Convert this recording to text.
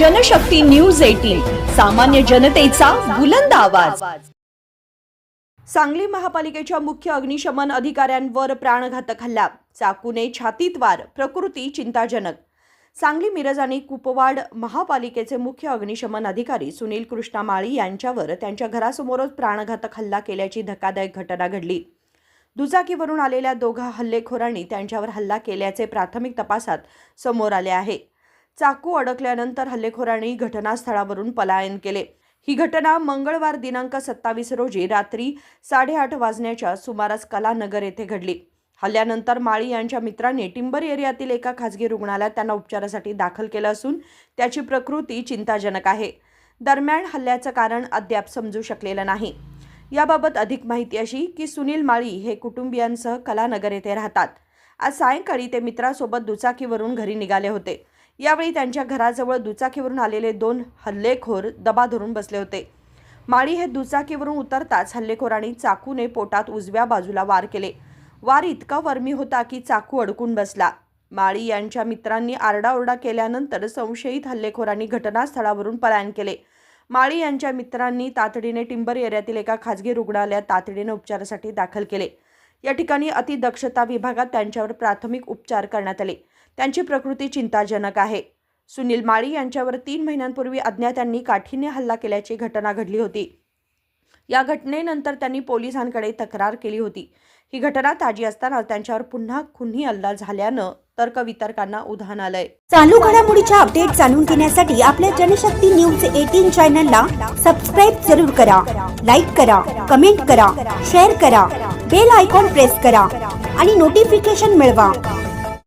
Janshakti news eighteen सामान्य जनतेचा बुलंद आवाज. सांगली महापालिकेच्या मुख्य अग्निशमन अधिकाऱ्यांवर प्राणघातक हल्ला चाकूने छातीत वार प्रकृती चिंताजनक. सांगली मिरज आणि कुपवाड महापालिकेचे मुख्य अग्निशमन अधिकारी सुनील कृष्णा माळी यांच्यावर त्यांच्या घरासमोरच प्राणघातक हल्ला केल्याची धक्कादायक घटना घडली. दुचाकीवरून आलेल्या दोघा हल्लेखोरांनी त्यांच्यावर हल्ला केल्याचे प्राथमिक तपासात समोर आले आहे. चाकू अडकल्यानंतर हल्लेखोरांनी घटनास्थळावरून पलायन केले. ही घटना मंगळवार दिनांक सत्तावीस रोजी रात्री साडेआठ वाजण्याच्या सुमारास कलानगर येथे घडली. हल्ल्यानंतर माळी यांच्या मित्रांनी टिंबर एरियातील एका खासगी रुग्णालयात त्यांना उपचारासाठी दाखल केलं असून त्याची प्रकृती चिंताजनक आहे. दरम्यान हल्ल्याचं कारण अद्याप समजू शकलेलं नाही. याबाबत अधिक माहिती अशी की सुनील माळी हे कुटुंबियांसह कलानगर येथे राहतात. आज सायंकाळी ते मित्रासोबत दुचाकीवरून घरी निघाले होते. यावेळी त्यांच्या घराजवळ दुचाकीवरून आलेले दोन हल्लेखोर दबा धरून बसले होते. माळी हे दुचाकीवरून उतरताच हल्लेखोरांनी चाकूने पोटात उजव्या बाजूला वार केले. वार इतका वर्मी होता की चाकू अडकून बसला. माळी यांच्या मित्रांनी आरडाओरडा केल्यानंतर संशयित हल्लेखोरांनी घटनास्थळावरून पलायन केले. माळी यांच्या मित्रांनी तातडीने टिंबर एरियातील एका खाजगी रुग्णालयात तातडीने उपचारासाठी दाखल केले. या ठिकाणी अतिदक्षता विभागात त्यांच्यावर प्राथमिक उपचार करण्यात आले. त्यांची प्रकृती चिंताजनक आहे. सुनील माळी यांच्यावर तीन महिन्यांपूर्वी अज्ञातांनी काठीने हल्ला केल्याची घटना घडली होती. या घटनेनंतर त्यांनी पोलिसांकडे तक्रार केली होती. ही घटना ताजी असताना त्यांच्यावर पुन्हा खुन्ही हल्ला झाल्यानं तर्क वितर्कांना उधाण आलंय. चालू घडामोडीच्या अपडेट जाणून घेण्यासाठी आपल्या जनशक्ती न्यूज एटीन चॅनलला सबस्क्राईब जरूर करा. लाईक करा कमेंट करा शेअर करा. बेल आयकॉन प्रेस करा आणि नोटिफिकेशन मिळवा.